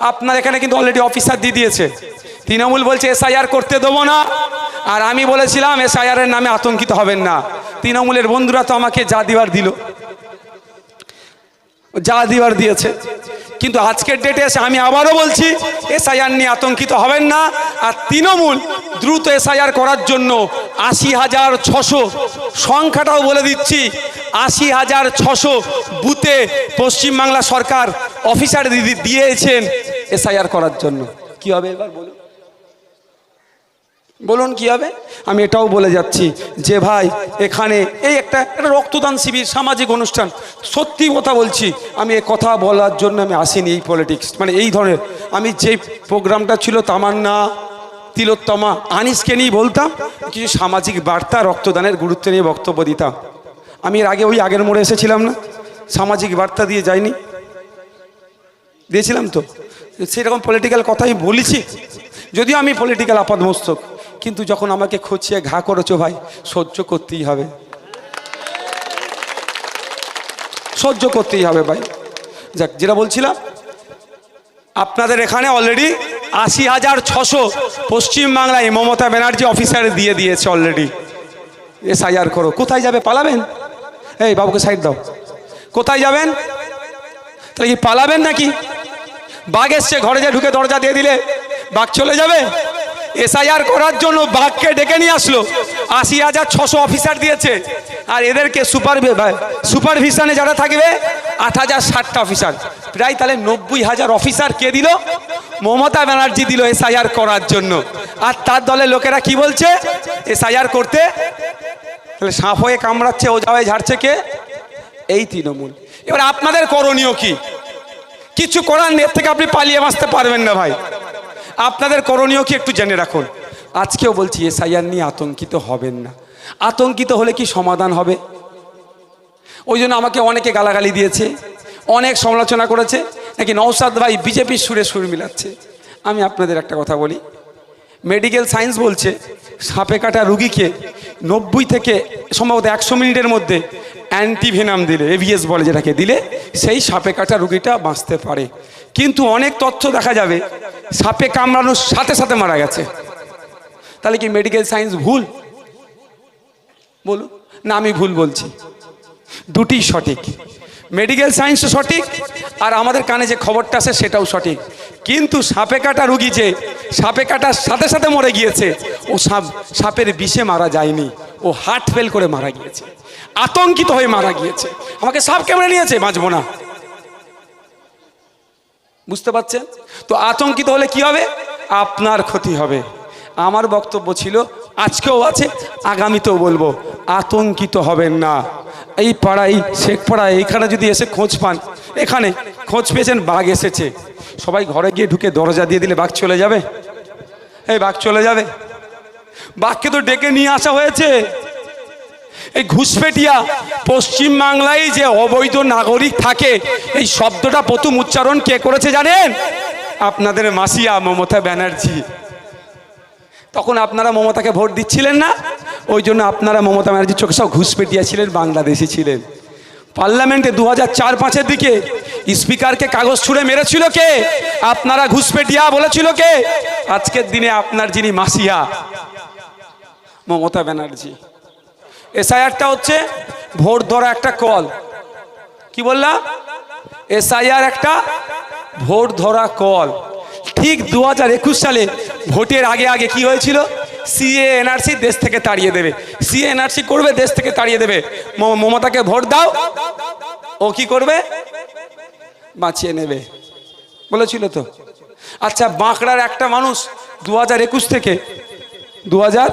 আপনার এখানে কিন্তু অলরেডি অফিসার দিয়ে দিয়েছে। তৃণমূল বলছে, এসআইআর করতে দেবো না। আর আমি বলেছিলাম এসআইআর এর নামে আতঙ্কিত হবেন না। তৃণমূলের বন্ধুরা তো আমাকে যা দিবার দিল। যা দিবার দিয়েছে। কিন্তু আজকের ডেটে এসে আমি আবারও বলছি এসআইআর নিয়ে আতঙ্কিত হবেন না। আর তৃণমূল দ্রুত এসআইআর করার জন্য আশি হাজার ছশো সংখ্যাটাও বলে দিচ্ছি। আশি হাজার ছশো বুথে পশ্চিমবাংলা সরকার অফিসার দিয়েছেন এসআইআর করার জন্য। কি হবে এবার বলুন? বলুন কি হবে? আমি এটাও বলে যাচ্ছি যে ভাই, এখানে এই একটা একটা রক্তদান শিবির, সামাজিক অনুষ্ঠান, সত্যি কথা বলছি, আমি এ কথা বলার জন্য আমি আসিনি এই পলিটিক্স মানে এই ধরনের। আমি যে প্রোগ্রামটা ছিল, তামান্না, তিলোত্তমা, আনিসকে নিয়ে বলতাম, কিছু সামাজিক বার্তা, রক্তদানের গুরুত্ব নিয়ে বক্তব্য দিতাম। আমি এর আগে ওই আগের মোড়ে এসেছিলাম না, সামাজিক বার্তা দিয়ে যাইনি। দিয়েছিলাম তো, সেরকম পলিটিক্যাল কথা আমি বলেছি, যদিও আমি পলিটিক্যাল আপাদমস্তক। কিন্তু যখন আমাকে খচিয়ে ঘা করেছ ভাই, সহ্য করতেই হবে। সহ্য করতেই হবে ভাই। যাক, যেটা বলছিলাম, আপনাদের এখানে অলরেডি আশি হাজার ছশো পশ্চিমবাংলায় মমতা ব্যানার্জি অফিসার দিয়ে দিয়েছে অলরেডি এস এসআইআর করো। কোথায় যাবে? পালাবেন? এই বাবুকে সাইড দাও। কোথায় যাবেন? তাহলে কি পালাবেন নাকি? বাঘ এসছে, ঘরে যে ঢুকে দরজা দিয়ে দিলে বাঘ চলে যাবে? এসআইআর করার জন্য বাঘকে ডেকে নিয়ে আসলো। আশি হাজার ছশো অফিসার দিয়েছে। আর এদেরকে সুপার সুপারভিশনে যারা থাকবে, আট হাজার ষাটটা অফিসার। প্রায় তাহলে নব্বই হাজার অফিসার কে দিল? মমতা ব্যানার্জি দিল এসআইআর করার জন্য। আর তার দলের লোকেরা কি বলছে? এসআইআর করতে। তাহলে সাপ হয়ে কামড়াচ্ছে, ও যাওয়ায় ঝাড়ছে কে? এই তৃণমূল। এবার আপনাদের করণীয় কি? কিছু করার নেট থেকে আপনি পালিয়ে বাঁচতে পারবেন না ভাই। আপনাদের করণীয় কি একটু জেনে রাখুন। আজকেও বলছি, এসআইআর নিয়ে আতঙ্কিত হবেন না। আতঙ্কিত হলে কি সমাধান হবে? ওই জন্য আমাকে অনেকে গালাগালি দিয়েছে, অনেক সমালোচনা করেছে, নাকি নৌসাদ ভাই বিজেপির সুরে সুর মিলাচ্ছে। আমি আপনাদের একটা কথা বলি। মেডিকেল সায়েন্স বলছে, সাপে কাটা রুগীকে নব্বই থেকে সম্ভবত একশো মিনিটের মধ্যে অ্যান্টিভেনাম দিলে এভিএস বলে যেটাকে দিলে, সেই সাপে কাটা রুগীটা বাঁচতে পারে। কিন্তু অনেক তথ্য দেখা যাবে। সাপে কামড়ানোর সাথে সাথে মারা গেছে। তাহলে কি মেডিকেল সায়েন্স ভুল? বলুন। না, আমি ভুল বলছি। দুটি সঠিক। মেডিকেল সায়েন্সও সঠিক, আর আমাদের কানে যে খবরটা আসে সেটাও সঠিক। কিন্তু সাপে কাটা রুগী যে সাপে কাটার সাথে সাথে মরে গিয়েছে, ও সাপ, সাপের বিষে মারা যায়নি। ও হার্ট ফেল করে মারা গিয়েছে। আতঙ্কিত হয়ে মারা গিয়েছে। আমাকে সাপ কেমনে নিয়েছে? বাঁচবো না। বুঝতে পারছেন? তো আতঙ্কিত হলে কি হবে? আপনার ক্ষতি হবে। আমার বক্তব্য ছিল, আজকেও আছে, আগামীতেও বলব, আতঙ্কিত হবেন না। এই পাড়ায়, শেখ পাড়ায় এইখানে যদি এসে খোঁজ পান, এখানে খোঁজ পেয়েছেন, বাঘ এসেছে। সবাই ঘরে গিয়ে ঢুকে দরজা দিয়ে দিলে বাঘ চলে যাবে? এই বাঘ চলে যাবে। বাঘকে তো ডেকে নিয়ে আসা হয়েছে। এই ঘুষপেটিয়া পশ্চিম বাংলায় যে অবৈধ নাগরিক থাকে, এই শব্দটা প্রথম উচ্চারণ কে করেছে জানেন? আপনাদের মাসিয়া মমতা ব্যানার্জি। তখন আপনারা মমতাকে ভোট দিচ্ছিলেন না, ওই জন্য আপনারা মমতা ব্যানার্জির চোখে সব ঘুষপেটিয়া ছিলেন, বাংলাদেশি ছিলেন। পার্লামেন্টে দু হাজার চার পাঁচের দিকে স্পিকারকে কাগজ ছুঁড়ে মেরেছিল কে? আপনারা ঘুষপেটিয়া বলেছিল কে? আজকের দিনে আপনার যিনি মাসিয়া, মমতা ব্যানার্জি। এসআইআরটা হচ্ছে ভোট ধরা একটা কল। কি বললাম এসআইআর একটা ভোট ধরা কল। ঠিক দু হাজার একুশ সালে ভোটের আগে আগে কি হয়েছিল? সিএ, এনআরসি দেশ থেকে তাড়িয়ে দেবে। সিএ, এনআরসি করবে, দেশ থেকে তাড়িয়ে দেবে। মমতাকে ভোট দাও। ও কি করবে? বাঁচিয়ে নেবে। বলেছিল তো। আচ্ছা বাঁকড়ার একটা মানুষ দু হাজার একুশ থেকে দু হাজার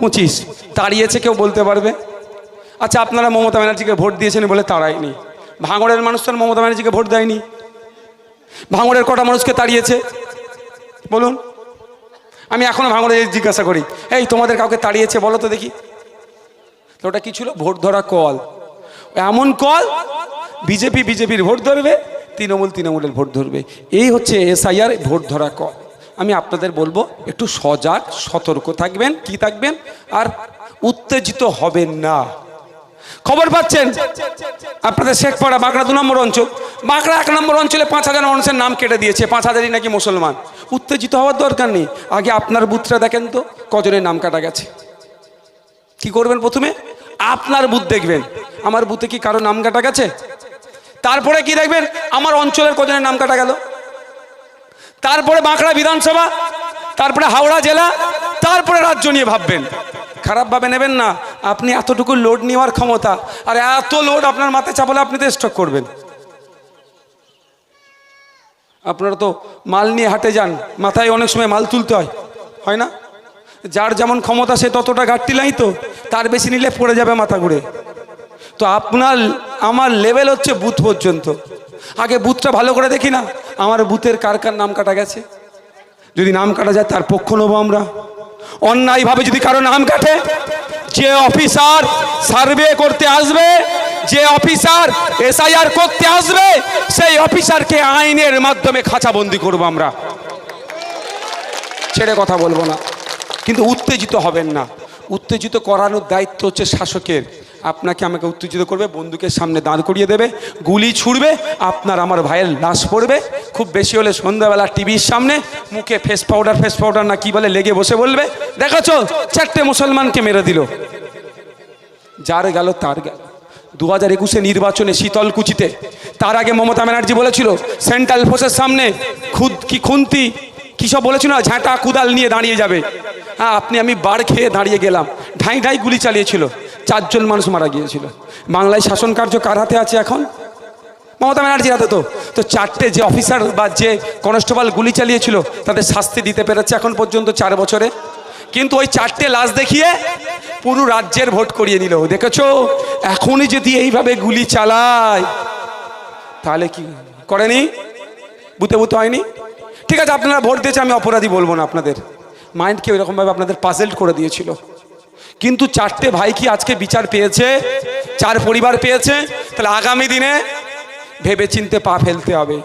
পঁচিশ তাড়িয়েছে কেউ বলতে পারবে? আচ্ছা আপনারা মমতা ব্যানার্জিকে ভোট দিয়েছেন বলে তাড়ায়নি। ভাঙড়ের মানুষ তো মমতা ব্যানার্জিকে ভোট দেয়নি। ভাঙড়ের কটা মানুষকে তাড়িয়েছে? বলুন। আমি এখনও ভাঙড়ে জিজ্ঞাসা করি, এই, তোমাদের কাউকে তাড়িয়েছে বলো তো দেখি। তো ওটা কি ছিল? ভোট ধরা কল। এমন কল, বিজেপি বিজেপির ভোট ধরবে, তৃণমূল তৃণমূলের ভোট ধরবে। এই হচ্ছে এসআইআর ভোট ধরা কল। আমি আপনাদের বলব, একটু সজাগ, সতর্ক থাকবেন, কি থাকবেন? আর উত্তেজিত হবেন না। খবর পাচ্ছেন? আপনাদের শেখপাড়া বাঁকড়া দু নম্বর অঞ্চল। বাঁকড়া এক নম্বর অঞ্চলে পাঁচ হাজার মানুষের নাম কেটে দিয়েছে, পাঁচ হাজারই নাকি মুসলমান। উত্তেজিত হওয়ার দরকার নেই। আগে আপনার বুথটা দেখেন তো, কজনের নাম কাটা গেছে। কি করবেন প্রথমে? আপনার বুথ দেখবেন। আমার বুথে কি কারও নাম কাটা গেছে? তারপরে কি দেখবেন? আমার অঞ্চলের কজনের নাম কাটা গেল? তারপরে বাঁকড়া বিধানসভা, তারপরে হাওড়া জেলা, তারপরে রাজ্য নিয়ে ভাববেন। খারাপভাবে নেবেন না, আপনি এতটুকু লোড নেওয়ার ক্ষমতা, আর এত লোড আপনার মাথায় চাপলে আপনি তো স্টক করবেন। আপনারা তো মাল নিয়ে হাটে যান, মাথায় অনেক সময় মাল তুলতে হয় হয় না? যার যেমন ক্ষমতা, সে ততটা ঘাটতি নাই তো, তার বেশি নিলে পড়ে যাবে মাথা ঘুরে। তো আপনার, আমার লেভেল হচ্ছে বুথ পর্যন্ত। আগে বুথটা ভালো করে দেখি না। আমার বুথের কার কার নাম কাটা গেছে? যদি নাম কাটা যায় তার পক্ষ নেব আমরা। অন্যায়ভাবে যদি কারও নাম কাটে, যে অফিসার সার্ভে করতে আসবে, যে অফিসার এসআইআর করতে আসবে, সেই অফিসারকে আইনের মাধ্যমে খাঁচাবন্দি করব আমরা। ছেড়ে কথা বলব না। কিন্তু উত্তেজিত হবেন না। উত্তেজিত করানোর দায়িত্ব হচ্ছে শাসকের। আপনাকে আমাকে উত্তেজিত করবে বন্দুকের সামনে দাঁড় করিয়ে দেবে, গুলি ছুড়বে, আপনার আমার ভাইয়ের লাশ পড়বে। খুব বেশি হলে সন্ধ্যাবেলা টিভির সামনে মুখে ফেস পাউডার ফেস পাউডার না কি বলে লেগে বসে বলবে, দেখাছো? চারটে মুসলমানকে মেরে দিল। যার গেল তার গেল দু হাজার একুশে নির্বাচনে শীতলকুচিতে, তার আগে মমতা ব্যানার্জি বলেছিল সেন্ট্রাল ফোর্সের সামনে খুদ কি খুন্তি, কী সব বলেছিল না, ঝাঁটা কুদাল নিয়ে দাঁড়িয়ে যাবে। হ্যাঁ আপনি, আমি বার খেয়ে দাঁড়িয়ে গেলাম। ঢাই ঢাই গুলি চালিয়েছিল। চারজন মানুষ মারা গিয়েছিল। বাংলায় শাসন কার্য কার হাতে আছে এখন? মমতা ব্যানার্জির হাতে তো। তো চারটে যে অফিসার বা যে কনস্টেবল গুলি চালিয়েছিল, তাদের শাস্তি দিতে পেরেছে এখন পর্যন্ত চার বছরে। কিন্তু ওই চারটে লাশ দেখিয়ে পুরো রাজ্যের ভোট করিয়ে নিল। দেখেছ? এখনই যদি এইভাবে গুলি চালায়, তাহলে কি করেনি? বুতে বুতে হয়নি? ঠিক আছে, আপনারা ভোট দিয়েছে, আমি অপরাধী বলব না আপনাদের। মাইন্ডকে ওইরকমভাবে আপনাদের পাজেল্ট করে দিয়েছিল। কিন্তু চারটে ভাই কি আজকে বিচার পেয়েছে? চার পরিবার পেয়েছে? তাহলে আগামী দিনে ভেবে চিনতে পা ফেলতে হবে।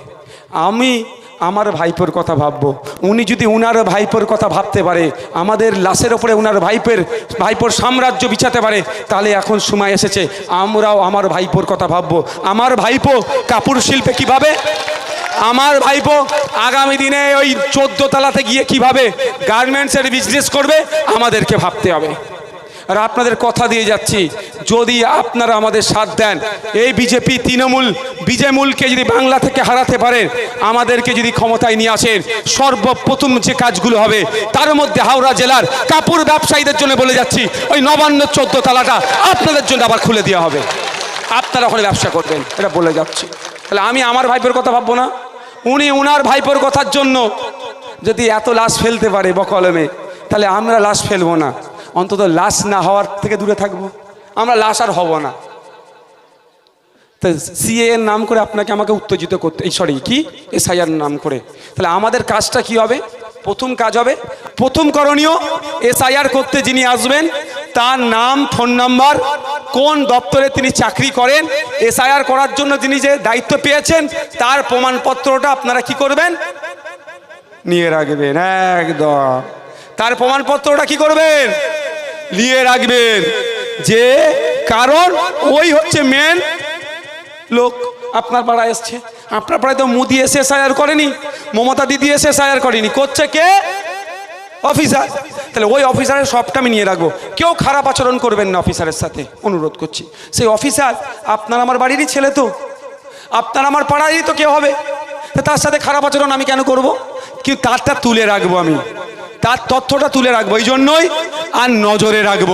আমি আমার ভাইপোর কথা ভাববো। উনি যদি উনার ভাইপোর কথা ভাবতে পারে, আমাদের লাশের ওপরে উনার ভাইপের, ভাইপোর সাম্রাজ্য বিছাতে পারে, তাহলে এখন সময় এসেছে। আমরাও আমার ভাইপোর কথা ভাববো। আমার ভাইপো কাপড় শিল্পে কীভাবে? আমার ভাইপো আগামী দিনে ওই চোদ্দ তালাতে গিয়ে কীভাবে গার্মেন্টসের বিজনেস করবে, আমাদেরকে ভাবতে হবে। আর আপনাদের কথা দিয়ে যাচ্ছি। যদি আপনারা আমাদের সাথ দেন, এই বিজেপি তৃণমূল, বিজেমূলকে যদি বাংলা থেকে হারাতে পারেন আমাদেরকে যদি ক্ষমতায় নিয়ে আসেন, সর্বপ্রথম যে কাজগুলো হবে, তার মধ্যে হাওড়া জেলার কাপড় ব্যবসায়ীদের জন্য বলে যাচ্ছি, ওই নবান্ন চোদ্দ তালাটা আপনাদের জন্য আবার খুলে দেওয়া হবে। আপনারা ওখানে ব্যবসা করবেন, এটা বলে যাচ্ছি। তাহলে আমি আমার ভাইপোর কথা ভাববো না। উনি উনার ভাইপোর কথার জন্য যদি এত লাশ ফেলতে পারে বকলমে, তাহলে আমরা লাশ ফেলব না। অন্তত লাশ না হওয়ার থেকে দূরে থাকব। আমরা লাশ আর হব না। তো সিএ এর নাম করে আপনাকে আমাকে উত্তেজিত করতে সরি কি? এসআইআর নাম করে। তাহলে আমাদের কাজটা কি হবে? প্রথম কাজ হবে, প্রথম করণীয় এসআইআর করতে যিনি আসবেন, তার নাম, ফোন নাম্বার, কোন দপ্তরে তিনি চাকরি করেন এসআইআর করার জন্য তিনি যে দায়িত্ব পেয়েছেন, তার প্রমাণপত্রটা আপনারা কি করবেন? নিয়ে রাখবেন, একদম। তার প্রমাণপত্রটা কি করবেন? নিয়ে রাখবেন। যে কারণ ওই হচ্ছে মেন লোক। আপনার পাড়ায় এসছে। আপনার পাড়ায় তো মোদি এসে এসআইআর করেনি, মমতা দিদি এসে এসআইআর করেনি। করছে কে? অফিসার। তাহলে ওই অফিসারের সবটা আমি নিয়ে রাখব। কেউ খারাপ আচরণ করবেন না অফিসারের সাথে, অনুরোধ করছি। সেই অফিসার, আপনার আমার বাড়িরই ছেলে তো। আপনার আমার পাড়ারই তো কেউ হবে। তার সাথে খারাপ আচরণ আমি কেন করব? কিন্তু তারটা তুলে রাখব আমি। তার তথ্যটা তুলে রাখব, এই জন্যই আর নজরে রাখব।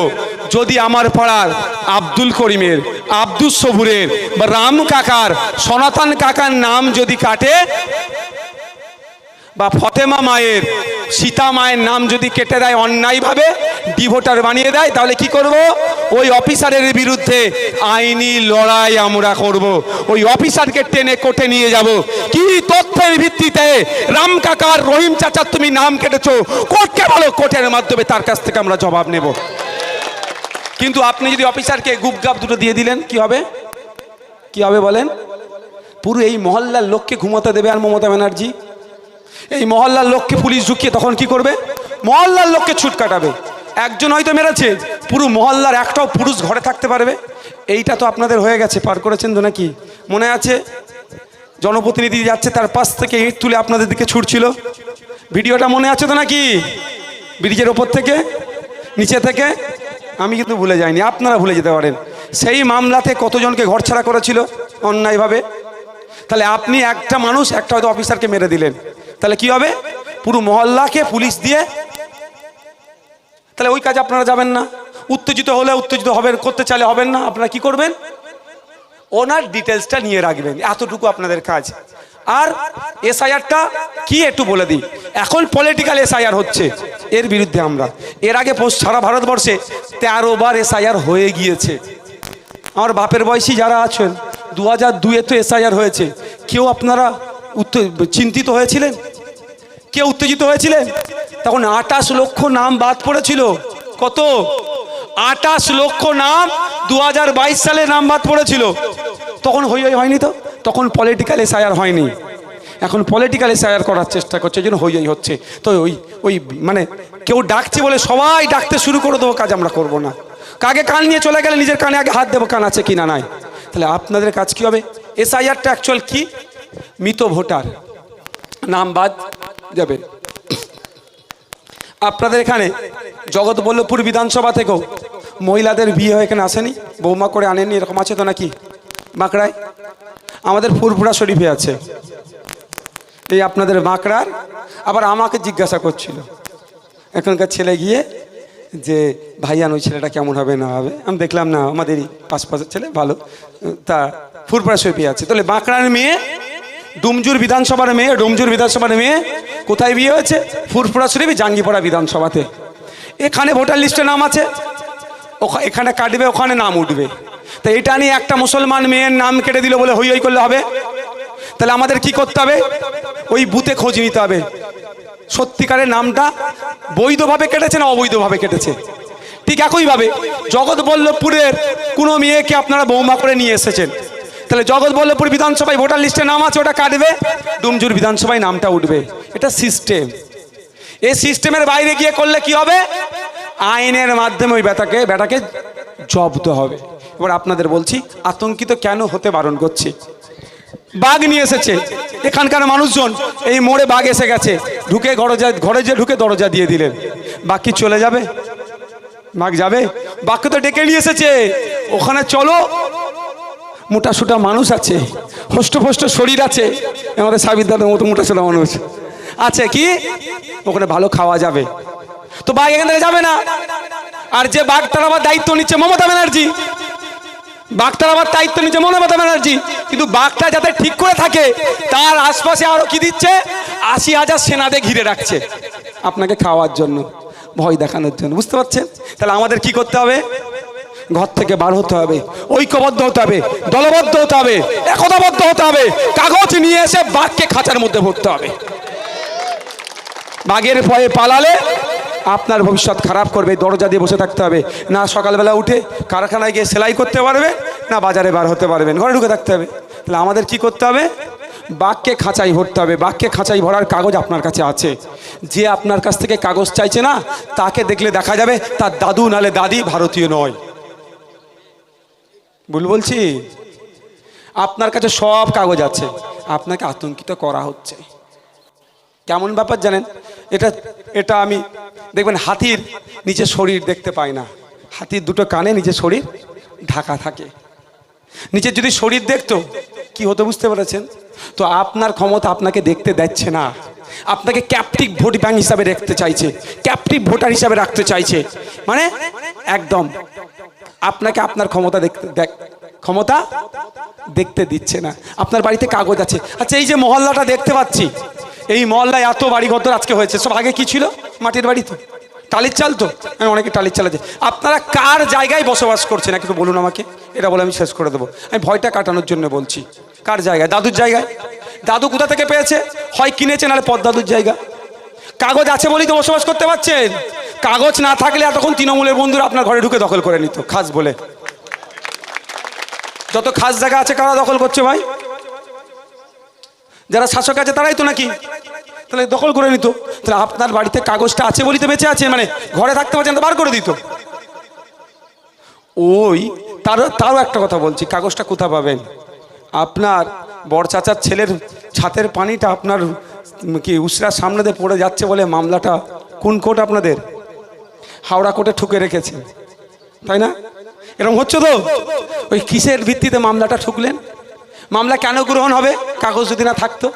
যদি আমার পাড়ার আব্দুল করিমের আব্দুল সবুরের বা রাম কাকার, সনাতন কাকার নাম যদি কাটে বা ফতেমা মায়ের, সীতা মায়ের নাম যদি কেটে দেয় অন্যায়ভাবে, ডিভোটার বানিয়ে দেয়, তাহলে কি করব? ওই অফিসারের বিরুদ্ধে আইনি লড়াই আমরা করব। ওই অফিসারকে টেনে কোর্টে নিয়ে যাব। কি তথ্যের ভিত্তিতে রাম কাকার রহিম চাচার তুমি নাম কেটেছো? কোর্টকে বলো কোর্টের মাধ্যমে তার কাছ থেকে আমরা জবাব নেব। কিন্তু আপনি যদি অফিসারকে গুপগাপ দুটো দিয়ে দিলেন, কি হবে? কি হবে বলেন? পুরো এই মহল্লার লোককে ঘুমোতে দেবে আর মমতা ব্যানার্জি? এই মহল্লার লোককে পুলিশ ঢুকিয়ে তখন কি করবে? মহল্লার লোককে ছুট কাটাবে। একজন হয়তো মেরেছে, পুরো মহল্লার একটাও পুরুষ ঘরে থাকতে পারবে। এইটা তো আপনাদের হয়ে গেছে, পার করেছেন তো নাকি? মনে আছে? জনপ্রতিনিধি যাচ্ছে, তার পাশ থেকে ইট তুলে আপনাদের দিকে ছুটছিল। ভিডিওটা মনে আছে তো নাকি? ব্রিজের ওপর থেকে? নিচে থেকে? আমি কিন্তু ভুলে যাইনি, আপনারা ভুলে যেতে পারেন। সেই মামলাতে কতজনকে ঘরছাড়া করেছিল, অন্যায়ভাবে? তাহলে আপনি একটা মানুষ, একটা হয়তো অফিসারকে মেরে দিলেন। তাহলে কি হবে? পুরো মহল্লাকে পুলিশ দিয়ে তাহলে ওই কাজ আপনারা যাবেন না। উত্তেজিত হলে উত্তেজিত হবেন, করতে চাইলে হবেন না। আপনারা কি করবেন? ওনার ডিটেলসটা নিয়ে রাখবেন, এতটুকু আপনাদের কাজ। আর এসআইআরটা কি একটু বলে দিই। এখন পলিটিক্যাল এসআইআর হচ্ছে, এর বিরুদ্ধে আমরা। এর আগে সারা ভারতবর্ষে তেরো বার এসআইআর হয়ে গিয়েছে। আমার বাপের বয়সী যারা আছেন, দু হাজার দুয়ে তো এসআইআর হয়েছে। কেউ আপনারা চিন্তিত হয়েছিলেন? কে উত্তেজিত হয়েছিলেন তখন আটাশ লক্ষ নাম বাদ পড়েছিল। কত? আটাশ লক্ষ নাম দু হাজার বাইশ সালে নাম বাদ পড়েছিল। তখন হই হই হয়নি তো? তখন পলিটিক্যাল এসআইআর হয়নি। এখন পলিটিক্যাল এসআইআর করার চেষ্টা করছে, এই জন্য হই হই হচ্ছে। তো ওই ওই মানে কেউ ডাকছে বলে সবাই ডাকতে শুরু করে দেবো, কাজ আমরা করব না। কাকে কান নিয়ে চলে গেলে নিজের কানে আগে হাত দেবো, কান আছে কি না নাই? তাহলে আপনাদের কাজ কি হবে? এসআইআরটা অ্যাকচুয়াল কি? মৃত ভোটার। নাম বাদ। যাবে। আপনাদের এখানে জগৎবল্লভপুর বিধানসভা থেকেও মহিলাদের বিয়ে হয়ে এখানে আসেনি? বৌমা করে আনেনি এরকম আছে তো নাকি? বাঁকড়ায় আমাদের ফুরফুরা শরীফে আছে। এই আপনাদের বাঁকড়ার আবার আমাকে জিজ্ঞাসা করছিল। এখনকার ছেলে গিয়ে যে ভাইয়ান ওই ছেলেটা কেমন হবে, না হবে? আমি দেখলাম, না, আমাদেরই পাশপাশের ছেলে, ভালো। তা ফুরফুরা শরীফে আছে। তাহলে বাঁকড়ার মেয়ে ডুমজুর বিধানসভার মেয়ে, ডুমজুর বিধানসভার মেয়ে, কোথায় বিয়ে হয়েছে? ফুরফুরা শরীফ জাঙ্গিপাড়া বিধানসভাতে। এখানে ভোটার লিস্টে নাম আছে? এখানে কাটবে, ওখানে নাম উঠবে। তা এটা নিয়ে একটা মুসলমান মেয়ের নাম কেটে দিল বলে হই হই করলে হবে? তাহলে আমাদের কি করতে হবে? ওই বুথে খোঁজ নিতে হবে। সত্যিকারের নামটা বৈধভাবে কেটেছে না অবৈধভাবে কেটেছে? ঠিক একইভাবে জগৎবল্লভপুরের কোনো মেয়েকে আপনারা বৌমা করে নিয়ে এসেছেন। তাহলে জগৎবল্লভপুর বিধানসভায় ভোটার লিস্টে নাম আছে, ওটা কাটবে? ডুমজুর বিধানসভায় নামটা উঠবে। এটা সিস্টেম এই সিস্টেমের বাইরে গিয়ে করলে কি হবে? আইনের মাধ্যমে ওই বেটাকে বেটাকে জব্দ হবে। এবার আপনাদের বলছি, আতঙ্কিত কেন হতে বারণ করছি? বাঘ নিয়ে এসেছে। এখানকার মানুষজন, এই মোড়ে বাঘ এসে গেছে। ঢুকে ঘরজা ঘরে যে ঢুকে দরজা দিয়ে দিলেন। বাঘ কি চলে যাবে? বাঘ যাবে? বাঘকে তো ডেকে নিয়ে এসেছে। ওখানে চলো মোটা সোটা মানুষ আছে, হষ্ট শরীর আছে, আমাদের সাবিদার মতো মোটা সোটা মানুষ আছে। কি? ওখানে ভালো খাওয়া যাবে। তো বাঘ এখান থেকে যাবে না। আর যে বাঘ তার আবার দায়িত্ব নিচ্ছে মমতা ব্যানার্জি। বাঘটার আবার দায়িত্ব নিচ্ছে মমতা ব্যানার্জি। কিন্তু বাঘটা যাতে ঠিক করে থাকে, তার আশপাশে আরও কি দিচ্ছে? আশি হাজার সেনাদের ঘিরে রাখছে। আপনাকে খাওয়ার জন্য, ভয় দেখানোর জন্য। বুঝতে পারছেন? তাহলে আমাদের কি করতে হবে? ঘর থেকে বার হতে হবে, ঐক্যবদ্ধ হতে হবে, দলবদ্ধ হতে হবে, একতাবদ্ধ হতে হবে, কাগজ নিয়ে এসে বাঘকে খাঁচার মধ্যে ভরতে হবে। বাঘের ভয়ে পালালে আপনার ভবিষ্যৎ খারাপ করবে, দরজা দিয়ে বসে থাকতে হবে। না সকালবেলা উঠে কারখানায় গিয়ে সেলাই করতে পারবে, না বাজারে বার হতে পারবেন, ঘরে ঢুকে থাকতে হবে। তাহলে আমাদের কি করতে হবে? বাঘকে খাঁচাই ভরতে হবে, বাঘকে খাঁচাই ভরার কাগজ আপনার কাছে আছে। যে আপনার কাছ থেকে কাগজ চাইছে না, তাকে দেখলে দেখা যাবে তার দাদু নালে দাদি ভারতীয় নয়। ভুল বলছি? আপনার কাছে সব কাগজ আছে। আপনাকে আতঙ্কিত করা হচ্ছে। কেমন ব্যাপার জানেন? এটা এটা আমি, দেখবেন হাতির নিচে শরীর দেখতে পায় না। হাতির দুটো কানে নিচে শরীর ঢাকা থাকে। নিচে যদি শরীর দেখতো, কি হতো বুঝতে পেরেছেন? তো আপনার ক্ষমতা আপনাকে দেখতে দিচ্ছে না। আপনাকে ক্যাপটিভ ভোট ব্যাংক হিসাবে রাখতে চাইছে। ক্যাপটিভ ভোটার হিসাবে রাখতে চাইছে। মানে? একদম। আপনাকে আপনার ক্ষমতা দেখতে, দেখ, ক্ষমতা দেখতে দিচ্ছে না। আপনার বাড়িতে কাগজ আছে। আচ্ছা এই যে মহল্লাটা দেখতে পাচ্ছি, এই মহল্লায় এত বাড়ি ঘর আজকে হয়েছে। সব আগে কি ছিল? মাটির বাড়ি তো। টালির চাল তো? আমি অনেকে টালির চাল আছে। আপনারা কার জায়গায় বসবাস করছেন? একটু বলুন আমাকে। এটা বলে আমি শেষ করে দেবো। আমি ভয়টা কাটানোর জন্য বলছি। কার জায়গায়? দাদুর জায়গায়? দাদু কোথা থেকে পেয়েছে? হয় কিনেছে, নাহলে দাদুর জায়গা? কাগজ আছে বলেই তো বসবাস করতে পারছেন। কাগজ না থাকলে এতক্ষণ তৃণমূলের বন্ধুরা আপনার ঘরে ঢুকে দখল করে নিত, খাস বলে। যত খাস জায়গা আছে কারা দখল করছে ভাই? যারা শাসক আছে তারাই তো নাকি? তাহলে দখল করে নিত। তাহলে আপনার বাড়িতে কাগজটা আছে বলিতে বেঁচে আছে মানে ঘরে থাকতে পারছেন তো বার করে দিত। ওই, তারও তারও একটা কথা বলছি, কাগজটা কোথা পাবেন? আপনার বড় চাচার ছেলের ছাতের পানিটা আপনার কি উসরার সামনে দিয়ে পড়ে যাচ্ছে বলে মামলাটা কোন কোর্ট আপনাদের? হাওড়া কোর্টে ঠুকে রেখেছে। তাই না? এরকম হচ্ছে তো? ওই কিসের ভিত্তিতে মামলাটা ঠুকলেন? মামলা কেন গ্রহণ হবে? কাগজ যদি না থাকতো?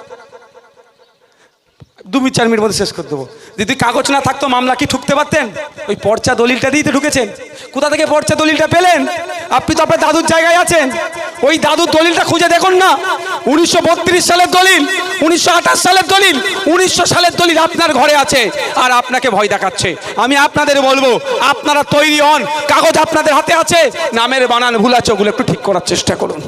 দু মিনিট, চার মিনিট মধ্যে শেষ করে দেবো। যদি কাগজ না থাকতো, মামলা কি ঠুকতে পারতেন? ওই পর্চা দলিলটা দিতে ঢুকেছেন। কোথা থেকে পর্চা দলিলটা পেলেন? আপনি তো আপনার দাদুর জায়গায় আছেন। ওই দাদুর দলিলটা খুঁজে দেখুন না। উনিশশো বত্রিশ সালের দলিল, উনিশশো আঠাশ সালের দলিল, উনিশশো সালের দলিল আপনার ঘরে আছে আর আপনাকে ভয় দেখাচ্ছে। আমি আপনাদের বলব, আপনারা তৈরি হন, কাগজ আপনাদের হাতে আছে, নামের বানান ভুল আছে, ওগুলো একটু ঠিক করার চেষ্টা করুন।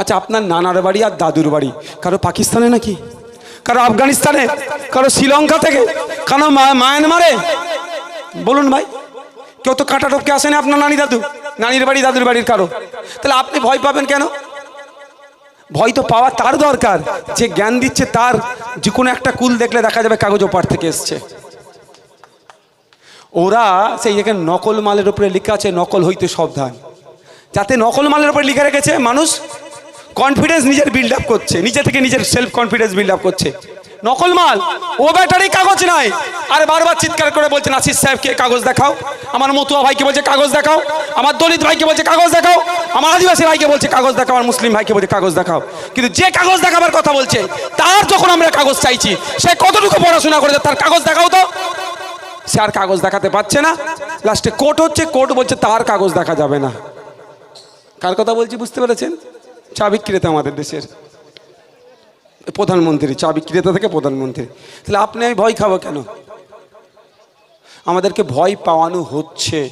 আচ্ছা আপনার নানার বাড়ি আর দাদুর বাড়ি, কারও পাকিস্তানে নাকি? কারও আফগানিস্তানে? কারও শ্রীলঙ্কা থেকে? কারও মায়ানমারে? বলুন ভাই, কেউ তো কাটা টপকে আসেনি আপনার নানি দাদু? নানির বাড়ি, দাদুর বাড়ির কারও? তাহলে আপনি ভয় পাবেন কেন? ভয় তো পাওয়া তার দরকার। যে জ্ঞান দিচ্ছে তার যে কোনো একটা কুল দেখলে দেখা যাবে কাগজ ওপার থেকে এসছে। ওরা সেই যেখানে নকল মালের উপরে লেখা আছে, নকল হইতে সাবধান। যাতে নকল মালের উপরে লিখে রেখেছে মানুষ কনফিডেন্স নিজের বিল্ড আপ করছে, নিজে থেকে নিজের সেলফ কনফিডেন্স বিল্ড আপ করছে। নকল মাল, ও ব্যাটারি কাগজ নাই। আর বারবার চিৎকার করে বলছেন, আশিস সাহেবকে কাগজ দেখাও? আমার মতুয়া ভাইকে বলছে, কাগজ দেখাও। আমার দলিত ভাইকে বলছে, কাগজ দেখাও। আমার আদিবাসী ভাইকে বলছে, কাগজ দেখাও। আমার মুসলিম ভাইকে বলছে, কাগজ দেখাও। কিন্তু যে কাগজ দেখাবার কথা বলছে, তার যখন আমরা কাগজ চাইছি, সে কতটুকু পড়াশোনা করেছে, তার কাগজ দেখাও তো? সে আর কাগজ দেখাতে পারছে না। লাস্টে কোর্ট হচ্ছে কোর্ট বলছে, তার কাগজ দেখা যাবে না। কার কথা বলছি, বুঝতে পেরেছেন? চা বিক্রেতা আমাদের দেশের। প্রধানমন্ত্রী, চা বিক্রেতা থেকে প্রধানমন্ত্রী। তাহলে আপনি আমি ভয় খাব কেন? আমাদেরকে ভয় পাওয়ানো হচ্ছে।